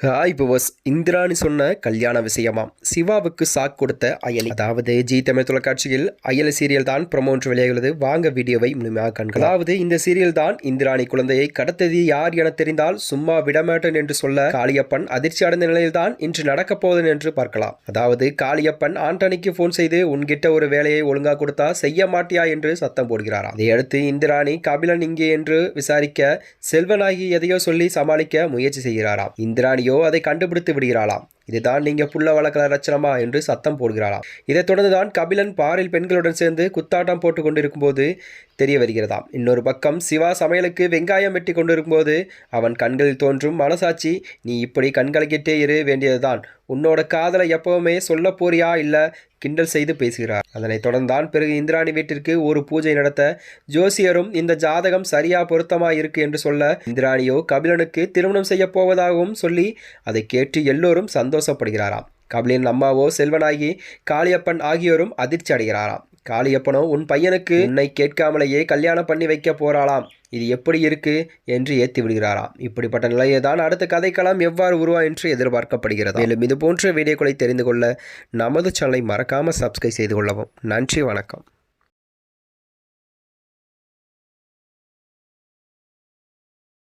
Hi powers Indrani சொன்ன கல்யாண விஷயமாம் சிவாவுக்கு chalk கொடுத்த அயலி. அதாவது ஜி தமிழ் தொலைக்காட்சியில் அயலி சீரியல் தான் ப்ரொமோ ஒன்று வெளியாகிறது வாங்க வீடியோவை முழுமையாக காண்க அதாவது இந்த சீரியல் தான் இந்திராணி குழந்தையை கடத்தது யார் என தெரிந்தால் சும்மா விடமாட்டேன் என்று சொல்ல காளியப்பன் அதிர்ச்சி அடைந்த நிலையில்தான் இன்று நடக்கப் போவதன் என்று பார்க்கலாம். அதாவது காளியப்பன் ஆண்டனிக்கு ஃபோன் செய்து உன்கிட்ட ஒரு வேலையை ஒழுங்கா கொடுத்தா செய்ய மாட்டியா? என்று சத்தம் போடுகிறாராம். இதையடுத்து இந்திராணி கபிலன் இங்கே என்று விசாரிக்க செல்வனாகி எதையோ சொல்லி சமாளிக்க முயற்சி செய்கிறாராம். இந்திராணி அதை கண்டுபிடித்து விடுகிறாளாம். இதுதான் நீங்க புள்ள வளர்க்கல ரச்சனமா என்று சத்தம் போடுகிறாராம் இதைத் தொடர்ந்துதான் கபிலன் பாரில் பெண்களுடன் சேர்ந்து குத்தாட்டம் போட்டு கொண்டிருக்கும் போது தெரிய வருகிறதாம். இன்னொரு பக்கம் சிவா சமையலுக்கு வெங்காயம் வெட்டி கொண்டிருக்கும்போது அவன் கண்களில் தோன்றும் மனசாட்சி நீ இப்படி கண்கலக்கிட்டே இரு வேண்டியதுதான். உன்னோட காதலை எப்பவுமே சொல்ல போறியா இல்ல கிண்டல் செய்து பேசுகிறார்? அதனைத் தொடர்ந்தான் பிறகு இந்திராணி வீட்டிற்கு ஒரு பூஜை நடத்த ஜோசியரும் இந்த ஜாதகம் சரியா பொருத்தமா இருக்கு? என்று சொல்ல இந்திராணியோ கபிலனுக்கு திருமணம் செய்ய போவதாகவும் சொல்லி அதை கேட்டு எல்லோரும் சந்தோஷப்படுகிறாராம். கபிலின் அம்மாவோ செல்வனாகி காளியப்பன் ஆகியோரும் அதிர்ச்சி அடைகிறாராம். காளியப்பனோ உன் பையனுக்கு உன்னை கேட்காமலேயே கல்யாணம் பண்ணி வைக்க போறாளாம். இது எப்படி இருக்கு? என்று ஏத்தி விடுகிறாராம். இப்படிப்பட்ட நிலையை தான் அடுத்த கதைக்கலாம் எவ்வாறு உருவா என்று எதிர்பார்க்கப்படுகிறது. மேலும் இது போன்ற வீடியோக்களை தெரிந்து கொள்ள நமது சேனலை மறக்காமல் சப்ஸ்கிரைப் செய்து கொள்ளவும். நன்றி வணக்கம்.